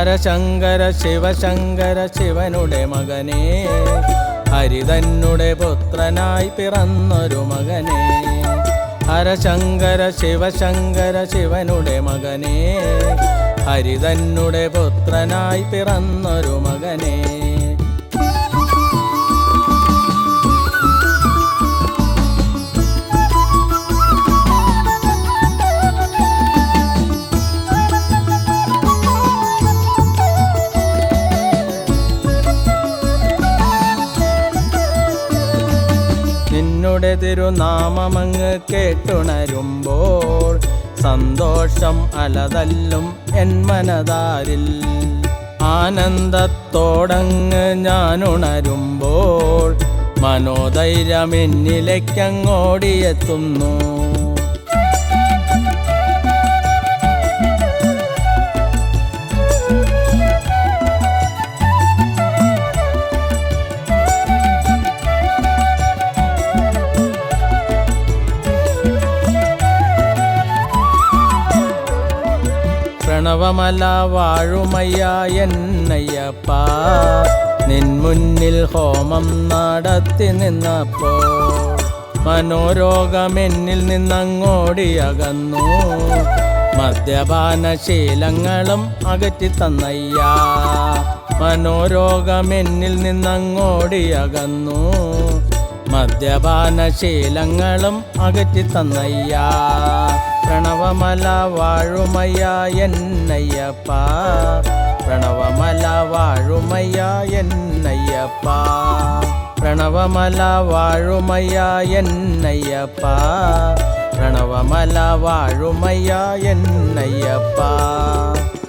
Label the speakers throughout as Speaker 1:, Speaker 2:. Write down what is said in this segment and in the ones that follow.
Speaker 1: ഹരശങ്കര ശിവശങ്കര ശിവനുടെ മകനെ ഹരിതന്നുടെ പുത്രനായി പിറന്നൊരു മകനെ ഹരശങ്കര ശിവശങ്കര ശിവനുടെ മകനെ ഹരിതന്നുടെ പുത്രനായി പിറന്നൊരു മകനെ. നിന്നുടെ തിരുനാമമങ്ങ് കേട്ടുണരുമ്പോൾ സന്തോഷം അലതല്ലും എൻ മനതാരിൽ. ആനന്ദത്തോടങ്ങ് ഞാനുണരുമ്പോൾ മനോധൈര്യമെന്നിലേക്കങ്ങോടിയെത്തുന്നു. പ്രണവമല വാഴുമയ്യ എന്നയ്യപ്പ നിൻ മുന്നിൽ ഹോമം നടത്തി നിന്നപ്പോ മനോരോഗമെന്നിൽ നിന്നങ്ങോടിയകന്നു മദ്യപാനശീലങ്ങളും അകറ്റി തന്നയ്യ. മനോരോഗമെന്നിൽ നിന്നങ്ങോടിയകന്നു മദ്യപാനശീലങ്ങളും അകറ്റി തന്നയ്യ. പ്രണവമല വാഴുമയ്യ എന്നയ്യപ്പ. പ്രണവമല വാഴുമയ്യ എന്നയ്യപ്പ. പ്രണവമല വാഴുമയ്യ എന്നയ്യപ്പ. പ്രണവമല വാഴുമയ്യ എന്നയ്യപ്പ.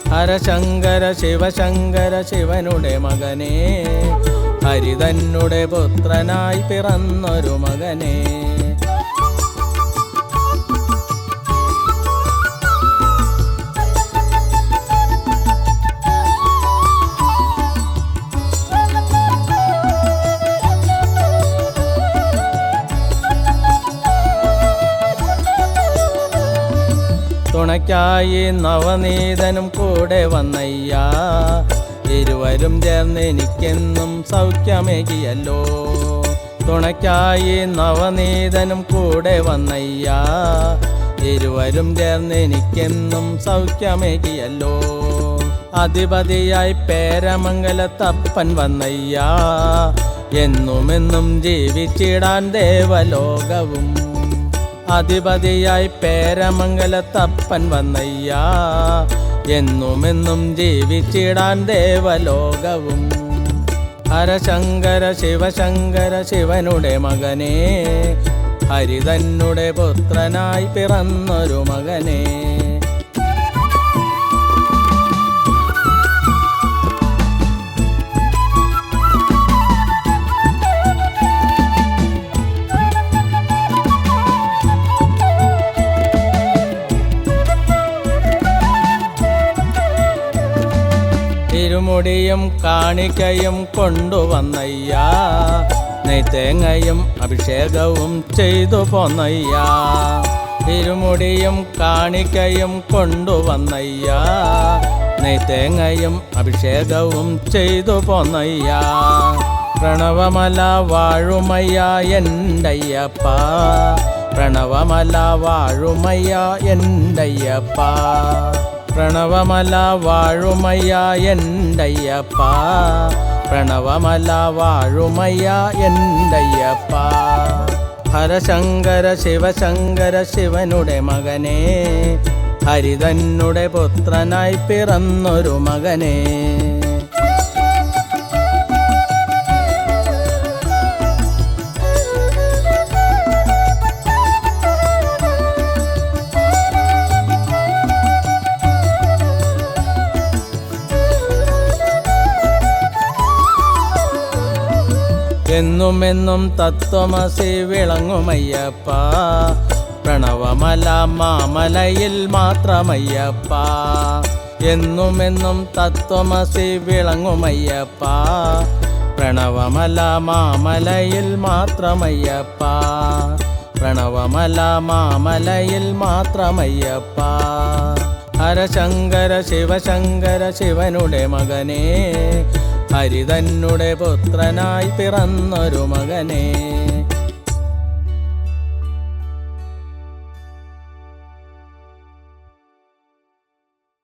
Speaker 1: ഹരശങ്കര ശിവശങ്കര ശിവനുടെ മകനെ. ഹരിതന്നുടെ പുത്രനായി പിറന്നൊരു മകനെ. തുണയ്ക്കായി നവനീതനും കൂടെ വന്നയ്യ. ഇരുവരും ചേർന്ന് എനിക്കെന്നും സൗഖ്യമേകിയല്ലോ. തുണയ്ക്കായി നവനീതനും കൂടെ വന്നയ്യ. ഇരുവരും ചേർന്ന് എനിക്കെന്നും സൗഖ്യമേകിയല്ലോ. അധിപതിയായി പേരമംഗലത്തപ്പൻ വന്നയ്യ. എന്നുമെന്നും ജീവിച്ചിടാൻ ദേവലോകവും അധിപതിയായി പേരമംഗലത്തപ്പൻ വന്നയ്യ. എന്നുമെന്നും ജീവിച്ചിടാൻ ദേവലോകവും. ഹരശങ്കര ശിവശങ്കര ശിവനുടെ മകനെ ഹരിതന്നുടെ പുത്രനായി പിറന്നൊരു മകനെ. ഇരുമുടിയും കാണിക്കയും കൊണ്ടുവന്നയ്യ. നെയ്ത്തേങ്ങയും അഭിഷേകവും ചെയ്തു പോന്നയ്യ. ഇരുമുടിയും കാണിക്കയും കൊണ്ടുവന്നയ്യ. നെയ്ത്തേങ്ങയും അഭിഷേകവും ചെയ്തു പോന്നയ്യ. പ്രണവമല വാഴുമയ്യ എന്റയ്യപ്പ പ്രണവമല വാഴുമയ്യ എന്റയ്യപ്പ പ്രണവമല വാഴുമയ്യ എന്റയ്യപ്പ. പ്രണവമല വാഴുമയ്യ എന്റയ്യപ്പ. ഹരശങ്കര ശിവശങ്കര ശിവനുടെ മകനെ. ഹരിതന്നുടെ പുത്രനായി പിറന്നൊരു മകനെ. എന്നുമെന്നും തത്വമസി വിളങ്ങുമയ്യപ്പ. പ്രണവമല മാമലയിൽ മാത്രമയ്യപ്പ. എന്നുമെന്നും തത്വമസി വിളങ്ങുമയ്യപ്പ. പ്രണവമല മാമലയിൽ മാത്രമയ്യപ്പ. പ്രണവമല മാമലയിൽ മാത്രമയ്യപ്പ. ഹരശങ്കര ശിവശങ്കര ശിവനുടെ മകനേ ഹരിതന്നുടെ പുത്രനായി പിറന്നൊരു മകനേ.